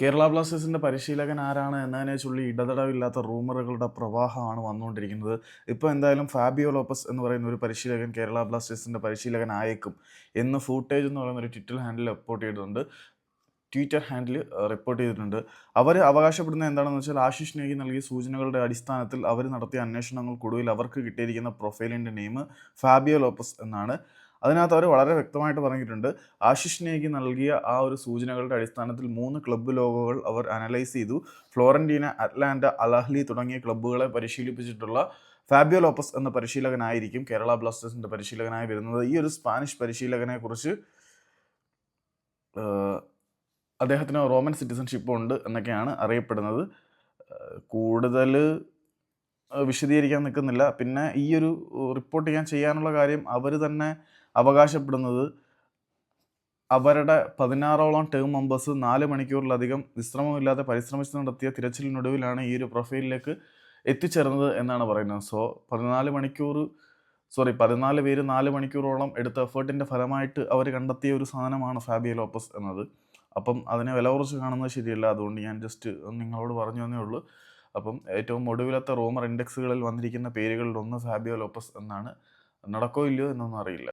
കേരള ബ്ലാസ്റ്റേഴ്സിന്റെ പരിശീലകൻ ആരാണ് എന്നതിനെ ചൊല്ലി ഇടതടവില്ലാത്ത റൂമറുകളുടെ പ്രവാഹമാണ് വന്നുകൊണ്ടിരിക്കുന്നത്. ഇപ്പോൾ എന്തായാലും ഫാബിയോ ലോപ്പസ് എന്ന് പറയുന്ന ഒരു പരിശീലകൻ കേരള ബ്ലാസ്റ്റേഴ്സിന്റെ പരിശീലകൻ ആയേക്കും എന്ന് ഫൂട്ടേജ് എന്ന് പറയുന്ന ഒരു ട്വിറ്റർ ഹാൻഡിൽ റിപ്പോർട്ട് ചെയ്തിട്ടുണ്ട്. ട്വിറ്റർ ഹാൻഡിൽ റിപ്പോർട്ട് ചെയ്തിട്ടുണ്ട്. അവർ അവകാശപ്പെടുന്നത് എന്താണെന്ന് വെച്ചാൽ ആശിഷ് നേഗി നൽകിയ സൂചനകളുടെ അടിസ്ഥാനത്തിൽ അവർ നടത്തിയ അന്വേഷണങ്ങൾക്കൊടുവിൽ അവർക്ക് കിട്ടിയിരിക്കുന്ന പ്രൊഫൈലിന്റെ നെയിം ഫാബിയോ ലോപ്പസ് എന്നാണ്. അതിനകത്ത് അവർ വളരെ വ്യക്തമായിട്ട് പറഞ്ഞിട്ടുണ്ട്. ആശിഷ് നേഗി നൽകിയ ആ ഒരു സൂചനകളുടെ അടിസ്ഥാനത്തിൽ മൂന്ന് ക്ലബ്ബ് ലോഗോകൾ അവർ അനലൈസ് ചെയ്തു. ഫ്ലോറന്റീന അറ്റ്ലാന്റ അലഹ്ലി തുടങ്ങിയ ക്ലബ്ബുകളെ പരിശീലിപ്പിച്ചിട്ടുള്ള ഫാബിയോ ലോപ്പസ് എന്ന പരിശീലകനായിരിക്കും കേരള ബ്ലാസ്റ്റേഴ്സിന്റെ പരിശീലകനായി വരുന്നത്. ഈ ഒരു സ്പാനിഷ് പരിശീലകനെ കുറിച്ച് അദ്ദേഹത്തിന് റോമൻ സിറ്റിസൺഷിപ്പ് ഉണ്ട് എന്നൊക്കെയാണ് അറിയപ്പെടുന്നത്. കൂടുതൽ വിശദീകരിക്കാൻ നിൽക്കുന്നില്ല. പിന്നെ ഈ ഒരു റിപ്പോർട്ട് ഞാൻ ചെയ്യാനുള്ള കാര്യം അവർ തന്നെ അവകാശപ്പെടുന്നത് അവരുടെ പതിനാറോളം ടേം മെമ്പേഴ്സ് നാല് മണിക്കൂറിലധികം വിശ്രമമില്ലാതെ പരിശ്രമിച്ച് നടത്തിയ തിരച്ചിലിനൊടുവിലാണ് ഈ ഒരു പ്രൊഫൈലിലേക്ക് എത്തിച്ചേർന്നത് എന്നാണ് പറയുന്നത്. സോ പതിനാല് മണിക്കൂർ സോറി പതിനാല് പേര് നാല് മണിക്കൂറോളം എടുത്ത എഫേർട്ടിന്റെ ഫലമായിട്ട് അവർ കണ്ടെത്തിയ ഒരു സാധനമാണ് ഫാബിയ ലോപ്പസ് എന്നത്. അപ്പം അതിനെ വില കുറച്ച് കാണുന്നത് ശരിയല്ല. അതുകൊണ്ട് ഞാൻ ജസ്റ്റ് നിങ്ങളോട് പറഞ്ഞു തന്നേ ഉള്ളൂ. അപ്പം ഏറ്റവും ഒടുവിലത്തെ റോമർ ഇൻഡെക്സുകളിൽ വന്നിരിക്കുന്ന പേരുകളിൽ ഒന്ന് ഫാബിയോ ലോപ്പസ് എന്നാണ്. നടക്കോ ഇല്ലയോ എന്നൊന്നും അറിയില്ല.